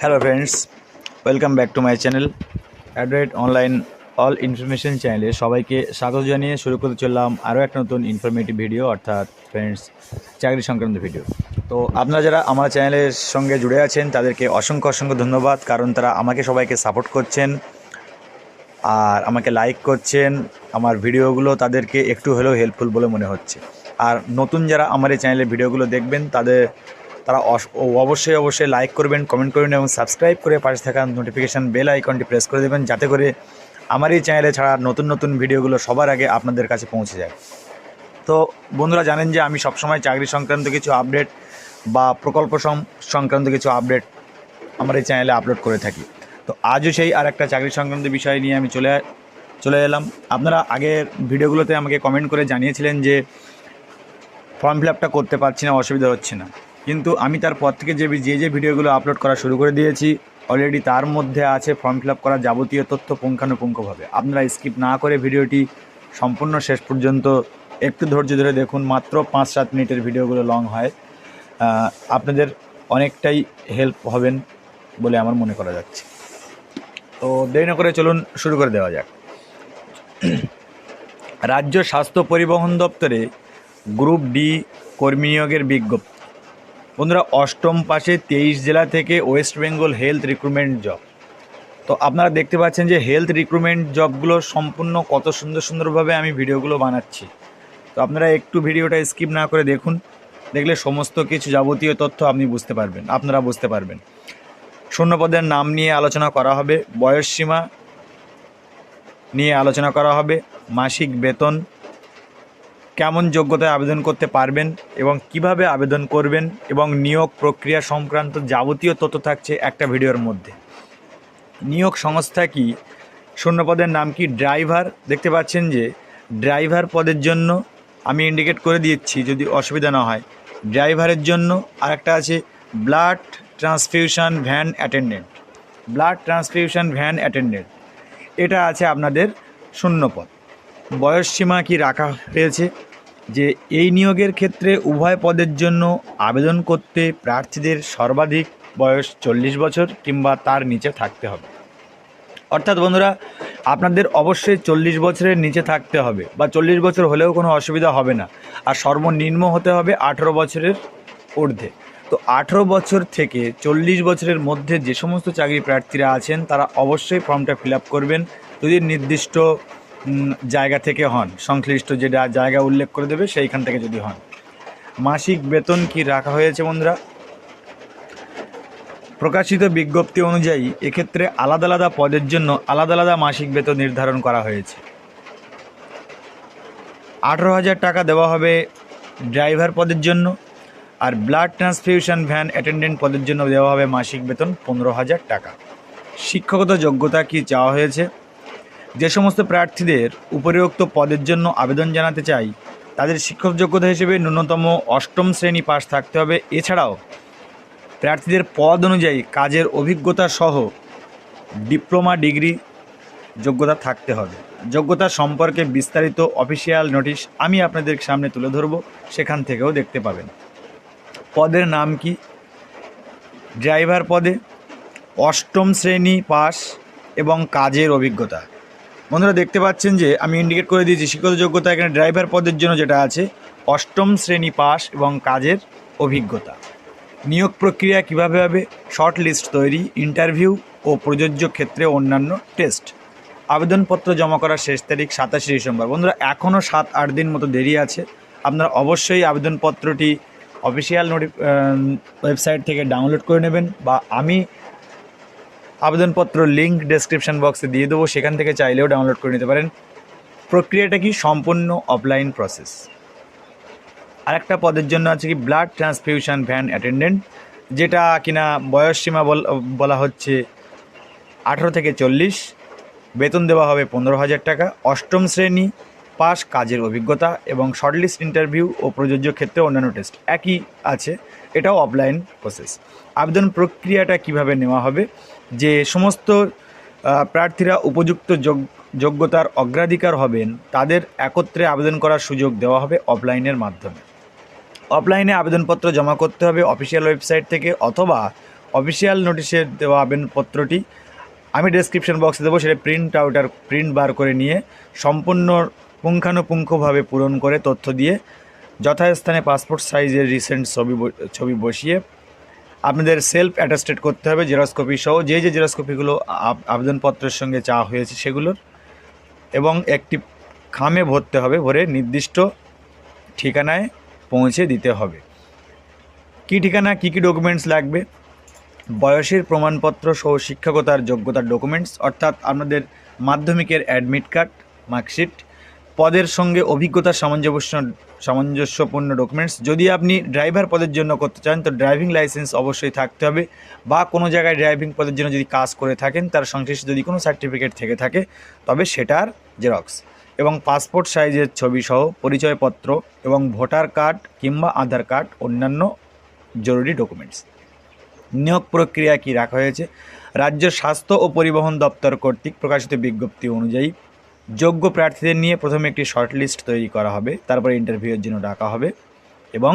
Hello friends welcome back to my channel android online all information চ্যানেলে সবাইকে স্বাগত জানিয়ে শুরু করতে চললাম আরও একটা নতুন ইনফরমেটিভ ভিডিও অর্থাৎ ফ্রেন্ডস চাকরি সংক্রান্ত ভিডিও তো আপনারা যারা আমার চ্যানেলের সঙ্গে জুড়ে আছেন, তাদেরকে অসংখ্য অসংখ্য ধন্যবাদ, কারণ তারা আমাকে সবাইকে সাপোর্ট করছেন, আর আমাকে লাইক করছেন, আমার ভিডিওগুলো তাদেরকে একটু হলেও হেল্পফুল বলে মনে হচ্ছে। আর নতুন যারা আমার এই চ্যানেলের ভিডিওগুলো দেখবেন, তাদের তারা অবশ্যই অবশ্যই লাইক করবেন কমেন্ট করবেন এবং সাবস্ক্রাইব করে পাশে থাকা নোটিফিকেশান বেল আইকনটি প্রেস করে দেবেন যাতে করে আমার এই চ্যানেলে ছাড়া নতুন নতুন ভিডিওগুলো সবার আগে আপনাদের কাছে পৌঁছে যায়। তো বন্ধুরা জানেন যে আমি সবসময় চাকরি সংক্রান্ত কিছু আপডেট বা প্রকল্প সংক্রান্ত কিছু আপডেট আমার এই চ্যানেলে আপলোড করে থাকি। তো আজও সেই আর একটা চাকরি সংক্রান্ত বিষয় নিয়ে আমি চলে চলে এলাম। আপনারা আগের ভিডিওগুলোতে আমাকে কমেন্ট করে জানিয়েছিলেন যে ফর্ম ফিল করতে পারছি না, অসুবিধা হচ্ছে না। কিন্তু আমি তারপর থেকে যে যে যে ভিডিওগুলো আপলোড করা শুরু করে দিয়েছি অলরেডি তার মধ্যে আছে ফর্ম ফিল আপ করার যাবতীয় তথ্য পুঙ্খানুপুঙ্খভাবে। আপনারা স্কিপ না করে ভিডিওটি সম্পূর্ণ শেষ পর্যন্ত একটু ধৈর্য ধরে দেখুন, মাত্র পাঁচ সাত মিনিটের ভিডিওগুলো লং হয়। আপনাদের অনেকটাই হেল্প হবেন বলে আমার মনে করা যাচ্ছে। তো দেরি না করে চলুন শুরু করে দেওয়া যাক। রাজ্য স্বাস্থ্য পরিবহন দপ্তরে গ্রুপ ডি কর্মী নিয়োগের বিজ্ঞপ্তি। বন্ধুরা, অষ্টম পাশে তেইশ জেলা থেকে West Bengal health recruitment job. তো আপনারা দেখতে পাচ্ছেন যে হেলথ রিক্রুটমেন্ট জবগুলো সম্পূর্ণ কত সুন্দর সুন্দরভাবে আমি ভিডিওগুলো বানাচ্ছি। তো আপনারা একটু ভিডিওটা স্কিপ না করে দেখুন, দেখলে সমস্ত কিছু যাবতীয় তথ্য আপনি বুঝতে পারবেন, আপনারা বুঝতে পারবেন। শূন্যপদের নাম নিয়ে আলোচনা করা হবে, বয়স সীমা নিয়ে আলোচনা করা হবে, মাসিক বেতন কেমন যোগ্যতায় আবেদন করতে পারবেন এবং কীভাবে আবেদন করবেন এবং নিয়োগ প্রক্রিয়া সংক্রান্ত যাবতীয় তথ্য থাকছে একটা ভিডিওর মধ্যে। নিয়োগ সংস্থা কি? শূন্যপদের নাম কি? ড্রাইভার। দেখতে পাচ্ছেন যে ড্রাইভার পদের জন্য আমি ইন্ডিকেট করে দিচ্ছি যদি অসুবিধা না হয়। ড্রাইভারের জন্য আরেকটা আছে, blood transfusion van attendant. Blood transfusion van attendant. এটা আছে আপনাদের শূন্যপদ বয়স সীমা কি রাখা হয়েছে? যে এই নিয়োগের ক্ষেত্রে উভয় পদের জন্য আবেদন করতে প্রার্থীদের সর্বাধিক বয়স চল্লিশ বছর কিংবা তার নিচে থাকতে হবে। অর্থাৎ বন্ধুরা, আপনাদের অবশ্যই চল্লিশ বছরের নিচে থাকতে হবে বা চল্লিশ বছর হলেও কোনো অসুবিধা হবে না। আর সর্বনিম্ন হতে হবে আঠেরো বছরের ঊর্ধ্বে। তো আঠেরো বছর থেকে চল্লিশ বছরের মধ্যে যে সমস্ত চাকরি প্রার্থীরা আছেন, তারা অবশ্যই ফর্মটা ফিল করবেন। যদি নির্দিষ্ট জায়গা থেকে হন। সংশ্লিষ্ট যেটা জায়গা উল্লেখ করে দেবে, সেইখান থেকে যদি হন। মাসিক বেতন কি রাখা হয়েছে বন্ধুরা? প্রকাশিত বিজ্ঞপ্তি অনুযায়ী এক্ষেত্রে আলাদা আলাদা পদের জন্য আলাদা আলাদা মাসিক বেতন নির্ধারণ করা হয়েছে। আঠেরো হাজার টাকা দেওয়া হবে ড্রাইভার পদের জন্য আর ব্লাড ট্রান্সফিউশন ভ্যান অ্যাটেন্ডেন্ট পদের জন্য দেওয়া হবে মাসিক বেতন পনেরো হাজার টাকা। শিক্ষাগত যোগ্যতা কি চাওয়া হয়েছে? যে সমস্ত প্রার্থীদের উপরিউক্ত পদের জন্য আবেদন জানাতে চাই, তাদের শিক্ষক যোগ্যতা হিসেবে ন্যূনতম অষ্টম শ্রেণি পাস থাকতে হবে। এছাড়াও, প্রার্থীদের পদ অনুযায়ী কাজের অভিজ্ঞতা সহ ডিপ্লোমা ডিগ্রি যোগ্যতা থাকতে হবে। যোগ্যতা সম্পর্কে বিস্তারিত অফিসিয়াল নোটিশ আমি আপনাদের সামনে তুলে ধরব, সেখান থেকেও দেখতে পাবেন। পদের নাম কি? ড্রাইভার পদে অষ্টম শ্রেণি পাস এবং কাজের অভিজ্ঞতা। বন্ধুরা দেখতে পাচ্ছেন যে আমি ইন্ডিকেট করে দিয়েছি শিক্ষত যোগ্যতা এখানে ড্রাইভার পদের জন্য যেটা আছে, অষ্টম শ্রেণি পাস এবং কাজের অভিজ্ঞতা। নিয়োগ প্রক্রিয়া কীভাবে হবে? শর্ট লিস্ট তৈরি ইন্টারভিউ ও প্রযোজ্য ক্ষেত্রে অন্যান্য টেস্ট আবেদনপত্র জমা করার শেষ তারিখ সাতাশে ডিসেম্বর। বন্ধুরা এখনও সাত আট দিন মতো দেরি আছে। আপনারা অবশ্যই আবেদনপত্রটি অফিসিয়াল নোটি ওয়েবসাইট থেকে ডাউনলোড করে নেবেন বা আমি আবেদনপত্র লিঙ্ক ডেসক্রিপশন বক্সে দিয়ে দেবো। সেখান থেকে চাইলেও ডাউনলোড করে নিতে পারেন। প্রক্রিয়াটা কি? সম্পূর্ণ অফলাইন প্রসেস আরেকটা পদের জন্য আছে কি? ব্লাড ট্রান্সফিউশন ভ্যান অ্যাটেন্ডেন্ট যেটা কিনা বয়স সীমা বল- হচ্ছে আঠেরো থেকে চল্লিশ। বেতন দেওয়া হবে পনেরো হাজার টাকা। অষ্টম শ্রেণি পাস কাজের অভিজ্ঞতা এবং শর্টলিস্ট ইন্টারভিউ ও প্রযোজ্য ক্ষেত্রে অন্যান্য টেস্ট একই আছে। এটাও অফলাইন প্রসেস আবেদন প্রক্রিয়াটা কীভাবে নেওয়া হবে? যে সমস্ত প্রার্থীরা উপযুক্ত যোগ- যোগ্যতার অগ্রাধিকার হবেন, তাদের একত্রে আবেদন করার সুযোগ দেওয়া হবে অফলাইনের মাধ্যমে। অফলাইনে আবেদনপত্র জমা করতে হবে অফিসিয়াল ওয়েবসাইট থেকে অথবা অফিসিয়াল নোটিশে দেওয়া আবেদনপত্রটি। আমি ডেসক্রিপশন বক্সে দেবো, সেটা প্রিন্ট আউট আর প্রিন্ট বার করে নিয়ে সম্পূর্ণ পুঙ্খানুপুঙ্খভাবে পূরণ করে তথ্য দিয়ে যথাস্থানে পাসপোর্ট সাইজের রিসেন্ট ছবি ছবি বসিয়ে আপনাদের সেলফ অ্যাটাস্টেড করতে হবে জেরক্স কপি সহ। যে যে জেরক্স কপিগুলো আবেদনপত্রের সঙ্গে চাওয়া হয়েছে সেগুলোর। এবং একটি খামে ভরতে হবে, ভরে নির্দিষ্ট ঠিকানায় পৌঁছে দিতে হবে। কী ঠিকানা, কী কী ডকুমেন্টস লাগবে? বয়সের প্রমাণপত্র সহ শিক্ষকতার যোগ্যতার ডকুমেন্টস অর্থাৎ আপনাদের মাধ্যমিকের অ্যাডমিট কার্ড মার্কশিট পদের সঙ্গে অভিজ্ঞতা সামঞ্জস্য সামঞ্জস্যপূর্ণ ডকুমেন্টস যদি আপনি ড্রাইভার পদের জন্য করতে চান, তো ড্রাইভিং লাইসেন্স অবশ্যই থাকতে হবে। বা কোনো জায়গায় ড্রাইভিং পদের জন্য যদি কাজ করে থাকেন, তার সংশ্লিষ্ট যদি কোনো সার্টিফিকেট থেকে থাকে, তবে সেটার জেরক্স এবং পাসপোর্ট সাইজের ছবি সহ পরিচয়পত্র এবং ভোটার কার্ড কিংবা আধার কার্ড অন্যান্য জরুরি ডকুমেন্টস নিয়োগ প্রক্রিয়া কি রাখা হয়েছে? রাজ্য স্বাস্থ্য ও পরিবহন দপ্তর কর্তৃক প্রকাশিত বিজ্ঞপ্তি অনুযায়ী যোগ্য প্রার্থীদের নিয়ে প্রথমে একটি শর্ট লিস্ট তৈরি করা হবে, তারপরে ইন্টারভিউয়ের জন্য ডাকা হবে এবং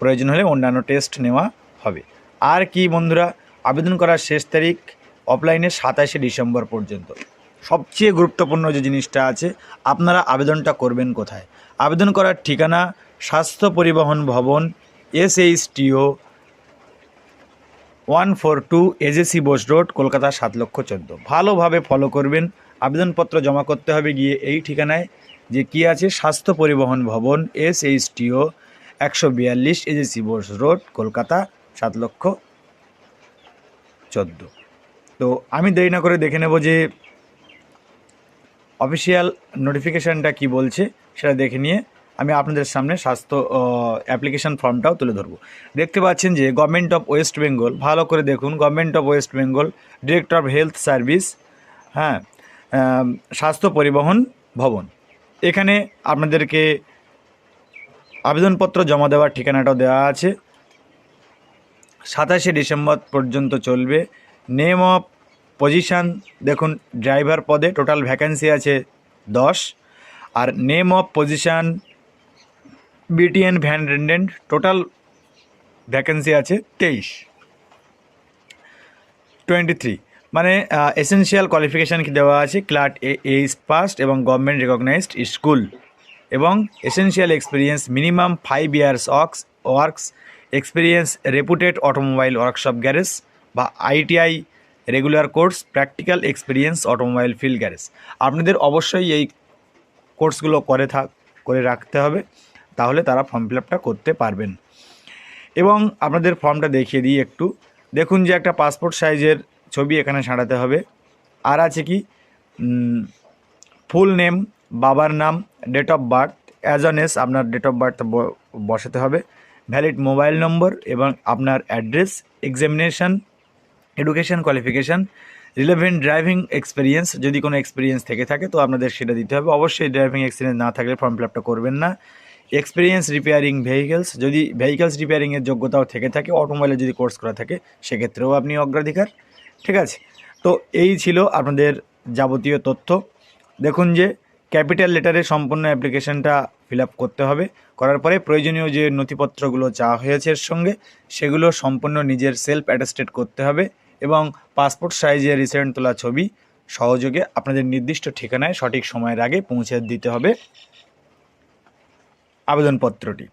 প্রয়োজন হলে অন্যান্য টেস্ট নেওয়া হবে। আর কি, বন্ধুরা, আবেদন করার শেষ তারিখ অফলাইনে সাতাশে ডিসেম্বর পর্যন্ত। সবচেয়ে গুরুত্বপূর্ণ যে জিনিসটা আছে, আপনারা আবেদনটা করবেন কোথায়? আবেদন করার ঠিকানা, স্বাস্থ্য পরিবহন ভবন S H T O one four two AJC Bose road, Kolkata সাত লক্ষ চোদ্দ। ভালোভাবে ফলো করবেন আবেদনপত্র জমা করতে হবে গিয়ে এই ঠিকানায় যে কি আছে, স্বাস্থ্য পরিবহন ভবন এস এইচ টিও একশো বিয়াল্লিশ এজেসি বোস রোড, কলকাতা, সাত লক্ষ চোদ্দ। তো আমি দেরি না করে দেখে নেব যে অফিসিয়াল নোটিফিকেশানটা কি বলছে, সেটা দেখে নিয়ে আমি আপনাদের সামনে স্বাস্থ্য অ্যাপ্লিকেশন ফর্মটাও তুলে ধরবো। দেখতে পাচ্ছেন যে গভর্নমেন্ট অফ ওয়েস্ট বেঙ্গল ভালো করে দেখুন government of West Bengal director of health service হ্যাঁ স্বাস্থ্য পরিবহন ভবন। এখানে আপনাদেরকে আবেদনপত্র জমা দেওয়ার ঠিকানাটাও দেওয়া আছে। সাতাশে ডিসেম্বর পর্যন্ত চলবে। নেম অফ পজিশান দেখুন ড্রাইভার পদে টোটাল ভ্যাকেন্সি আছে দশ। আর name of position BTN van attendant total vacancy আছে তেইশ। টোয়েন্টি থ্রি মানে এসেনশিয়াল কোয়ালিফিকেশান কি দেওয়া আছে? ক্লার্ক এ এইচ পাস্ট এবং গভর্নমেন্ট রেকগনাইজড স্কুল এবং essential experience minimum five years ox works experience reputed automobile workshop garage বা ITI regular course practical experience automobile field garage আপনাদের অবশ্যই এই কোর্সগুলো করে থাক, করে রাখতে হবে, তাহলে তারা ফর্ম ফিল করতে পারবেন। এবং আপনাদের ফর্মটা দেখিয়ে দিই একটু। দেখুন যে একটা পাসপোর্ট সাইজের ছবি এখানে সাঁড়াতে হবে। আর আছে কি ফুল নেম বাবার নাম date of birth as on S আপনার ডেট অফ বার্থ বসাতে হবে। ভ্যালিড মোবাইল নম্বর এবং আপনার address examination education qualification relevant driving experience যদি কোনো এক্সপিরিয়েন্স থেকে থাকে তো আপনাদের সেটা দিতে হবে। অবশ্যই ড্রাইভিং এক্সপিরিয়েন্স না থাকলে ফর্ম ফিল আপটা করবেন না। এক্সপিরিয়েন্স রিপেয়ারিং ভেহিকেলস যদি ভেহিকেলস রিপেয়ারিংয়ের যোগ্যতাও থেকে থাকে অটোমোবাইলে যদি কোর্স করা থাকে, সেক্ষেত্রেও আপনি অগ্রাধিকার। ঠিক আছে? তো এই ছিল আপনাদের যাবতীয় তথ্য। দেখুন যে ক্যাপিটাল লেটারে সম্পূর্ণ অ্যাপ্লিকেশনটা ফিল করতে হবে। করার পরে প্রয়োজনীয় যে নথিপত্রগুলো চাওয়া হয়েছে এর সঙ্গে, সেগুলো সম্পূর্ণ নিজের সেলফ অ্যাটাস্টেড করতে হবে এবং পাসপোর্ট সাইজের রিসেন্ট তোলা ছবি সহযোগে আপনাদের নির্দিষ্ট ঠিকানায় সঠিক সময়ের আগে পৌঁছে দিতে হবে। আবেদনপত্রটি।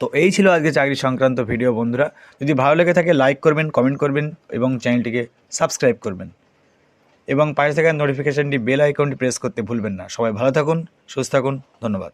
তো এই ছিল আজকে চাকরি সংক্রান্ত ভিডিও, বন্ধুরা। যদি ভালো লেগে থাকে লাইক করবেন কমেন্ট করবেন এবং চ্যানেলটিকে সাবস্ক্রাইব করবেন। এবং পাশে থাকা নোটিফিকেশানটি বেল আইকনটি প্রেস করতে ভুলবেন না। সবাই ভালো থাকুন, সুস্থ থাকুন, ধন্যবাদ।